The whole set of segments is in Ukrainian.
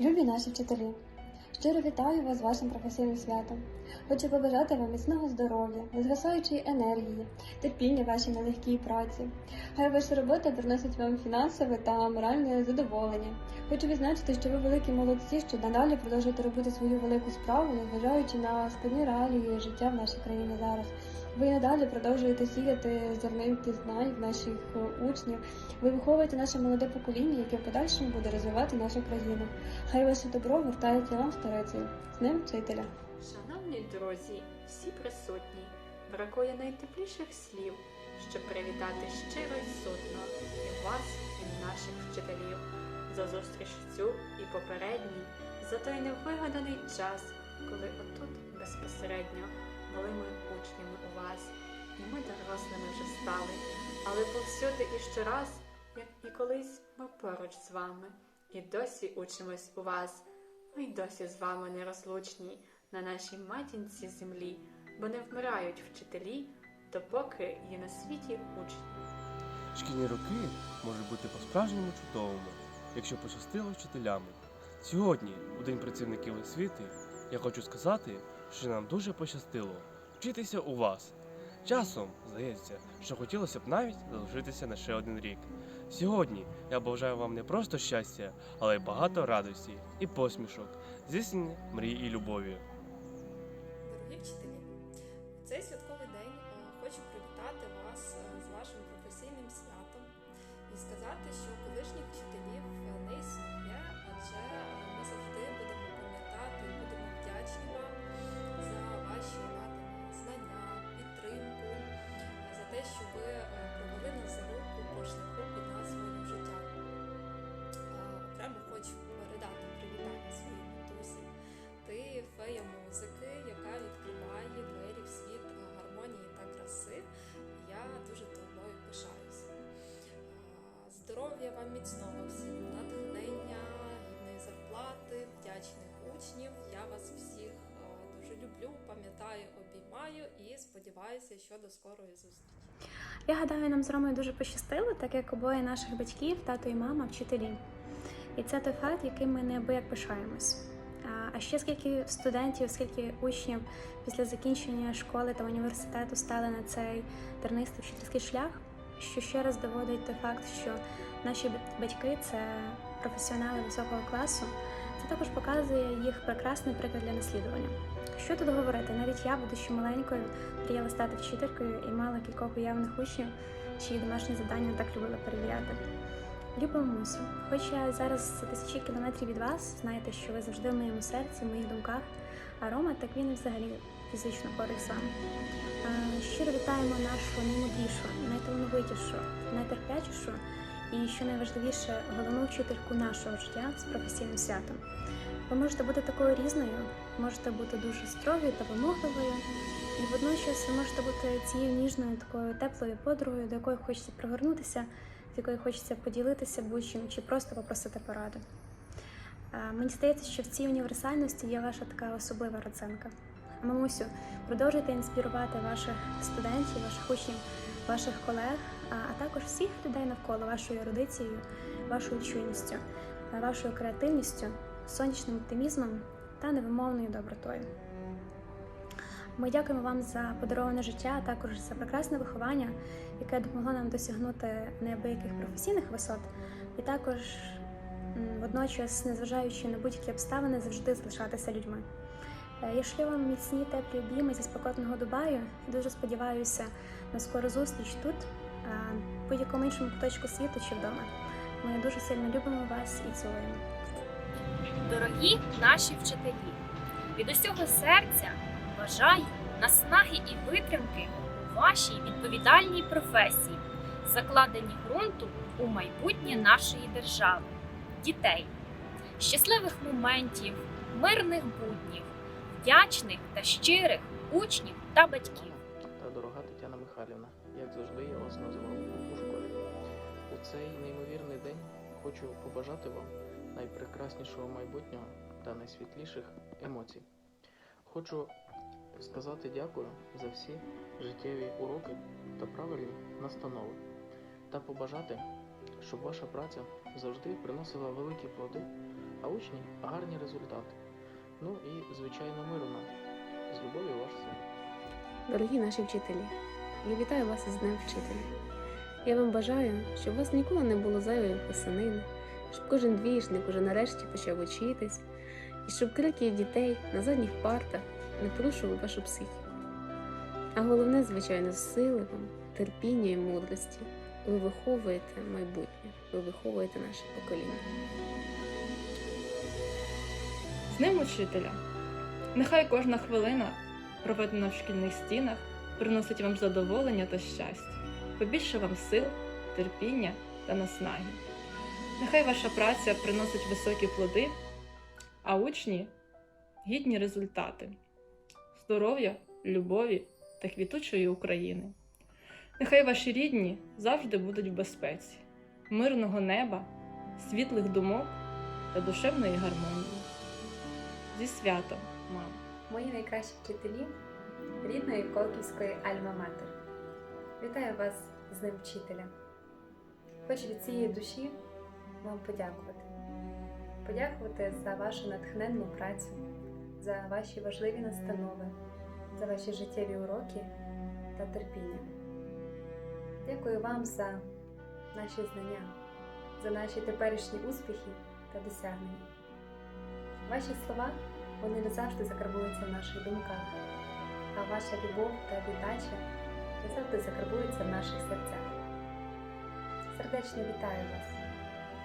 Любі наші вчителі! Щиро вітаю вас з вашим професійним святом. Хочу побажати вам міцного здоров'я, незгасаючої енергії, терпіння вашій нелегкій праці. Хай ваша робота приносить вам фінансове та моральне задоволення. Хочу відзначити, що ви великі молодці, що надалі продовжуєте робити свою велику справу, незважаючи на складні реалії життя в нашій країні зараз. Ви надалі продовжуєте сіяти зернинки знань в наших е, учнів. Ви виховуєте наше молоде покоління, яке в подальшому буде розвивати нашу країну. Хай ваше добро вертається вам старецею. З ним вчителя. Шановні друзі, всі присутні, бракує найтепліших слів, щоб привітати щиро й сутно і вас, і наших вчителів, за зустріч цю і попередній, за той невигаданий час, коли отут безпосередньо були ми учнями у вас, і ми дорослими вже стали, але повсюди і щораз, як і колись, ми поруч з вами, і досі учимось у вас. Ми й досі з вами нерозлучні на нашій матінці землі, бо не вмирають вчителі, допоки є на світі учні. Шкільні роки можуть бути по-справжньому чудовими, якщо пощастило вчителями. Сьогодні, у День працівників освіти, я хочу сказати, що нам дуже пощастило вчитися у вас. Часом здається, що хотілося б навіть залишитися на ще один рік. Сьогодні я бажаю вам не просто щастя, але й багато радості і посмішок, здійснення мрій і любові. Люблю, пам'ятаю, обіймаю і сподіваюся, що до скорої зустрічі. Я гадаю, нам з Ромою дуже пощастило, так як обоє наших батьків, тато і мама, вчителі. І це той факт, яким ми неабияк пишаємось. А- ще скільки студентів, скільки учнів після закінчення школи та університету стали на цей тернистий вчительський шлях, що ще раз доводить той факт, що наші батьки це професіонали високого класу. Це також показує їх прекрасний приклад для наслідування. Що тут говорити? Навіть я, будучи маленькою, мріяла стати вчителькою і мала кількох уявних учнів, чиї домашні завдання так любила перевіряти. Люба мамусю, хоч я зараз за тисячі кілометрів від вас, знаєте, що ви завжди в моєму серці, в моїх думках, а Рома, так він і взагалі фізично поруч з вами. Щиро вітаємо нашу наймудрішу, найталановитішу, найтерплячішу і, що найважливіше, головну вчительку нашого життя з професійним святом. Ви можете бути такою різною, можете бути дуже строгою та вимогливою, і водночас ви можете бути цією ніжною, такою теплою подругою, до якої хочеться пригорнутися, з якою хочеться поділитися будь-чим чи просто попросити пораду. Е, Мені здається, що в цій універсальності є ваша така особлива родзинка. Мамусю, продовжуйте інспірувати ваших студентів, ваших учнів, ваших колег, а також всіх людей навколо вашою ерудицією, вашою чуйністю, е, вашою креативністю, сонячним оптимізмом та невимовною добротою. Ми дякуємо вам за подароване життя, а також за прекрасне виховання, яке допомогло нам досягнути неабияких професійних висот, і також водночас, незважаючи на будь-які обставини, завжди залишатися людьми. Е, Я вам міцні теплі обійми зі спокотного Дубаю дуже сподіваюся на скору зустріч тут, в будь-якому іншому куточку світу чи вдома. Ми дуже сильно любимо вас і цілуємо. Дорогі наші вчителі, від усього серця бажаю наснаги і витримки у вашій відповідальній професії, закладені ґрунту у майбутнє нашої держави, дітей, щасливих моментів, мирних буднів, вдячних та щирих учнів та батьків. та дорога Тетяна Михайлівна, як завжди я вас називав у школі. У цей неймовірний день хочу побажати вам найпрекраснішого майбутнього та найсвітліших емоцій. Хочу сказати дякую за всі життєві уроки та правильні настанови, та побажати, щоб ваша праця завжди приносила великі плоди а учні гарні результати. Ну і, звичайно, миру нам. З любов'ю ваш син. Дорогі наші вчителі, я вітаю вас із Днем Вчителя. Я вам бажаю, щоб у вас ніколи не було зайвої писанини, щоб кожен двіжник уже нарешті почав учитись, і щоб крики дітей на задніх партах не порушували вашу психіку. А головне, звичайно, сили вам, терпіння і мудрості. Ви виховуєте майбутнє, ви виховуєте наше покоління. З ним учителя. Нехай кожна хвилина, проведена в шкільних стінах, приносить вам задоволення та щастя, побільше вам сил, терпіння та наснаги. Нехай ваша праця приносить високі плоди, а учні гідні результати, здоров'я, любові та квітучої України. Нехай ваші рідні завжди будуть в безпеці, мирного неба, світлих думок та душевної гармонії. Зі святом, мам! Мої найкращі вчителі рідної Колківської Альма-Матер. Вітаю вас з Днем вчителя. Хочу від цієї душі вам подякувати. Подякувати за вашу натхненну працю, за ваші важливі настанови, за ваші життєві уроки та терпіння. Дякую вам за наші знання, за наші теперішні успіхи та досягнення. Ваші слова вони не завжди закарбуються в наших думках, а ваша любов та віддача не завжди закарбуються в наших серцях. Сердечно вітаю вас,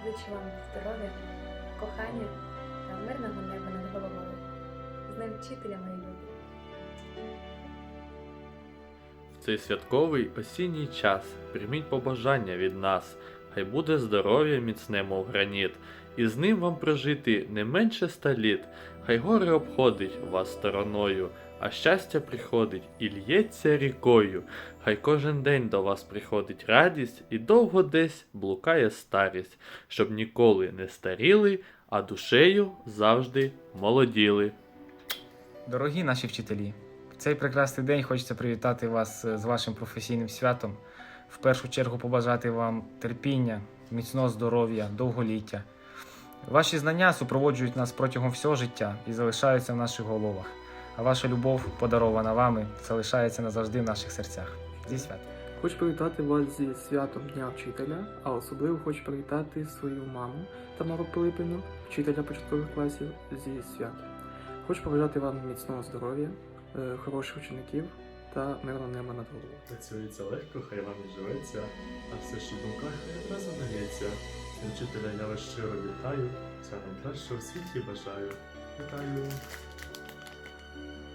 зичу вам здоров'я, кохання та мирного неба над головою. З ним вчителя мої любі. В цей святковий осінній час прийміть побажання від нас, хай буде здоров'я міцне, мов граніт, і з ним вам прожити не менше ста літ, хай горе обходить вас стороною, а щастя приходить і л'ється рікою, хай кожен день до вас приходить радість і довго десь блукає старість, щоб ніколи не старіли, а душею завжди молоділи. Дорогі наші вчителі, в цей прекрасний день хочеться привітати вас з вашим професійним святом. В першу чергу побажати вам терпіння, міцного здоров'я, довголіття. Ваші знання супроводжують нас протягом всього життя і залишаються в наших головах. А ваша любов, подарована вами, залишається назавжди в наших серцях. Зі святом! Хочу привітати вас зі святом Дня вчителя, а особливо хочу привітати свою маму Тамару Пилипівну, вчителя початкових класів зі святом. Хочу побажати вам міцного здоров'я, е, хороших учеників та мирно нема над головою. Працюється легко, хай вам і живеться, а все, що в думках, хай одразу нається. Вчителя я вас щиро вітаю, Вся найкращого в світі бажаю. Вітаю!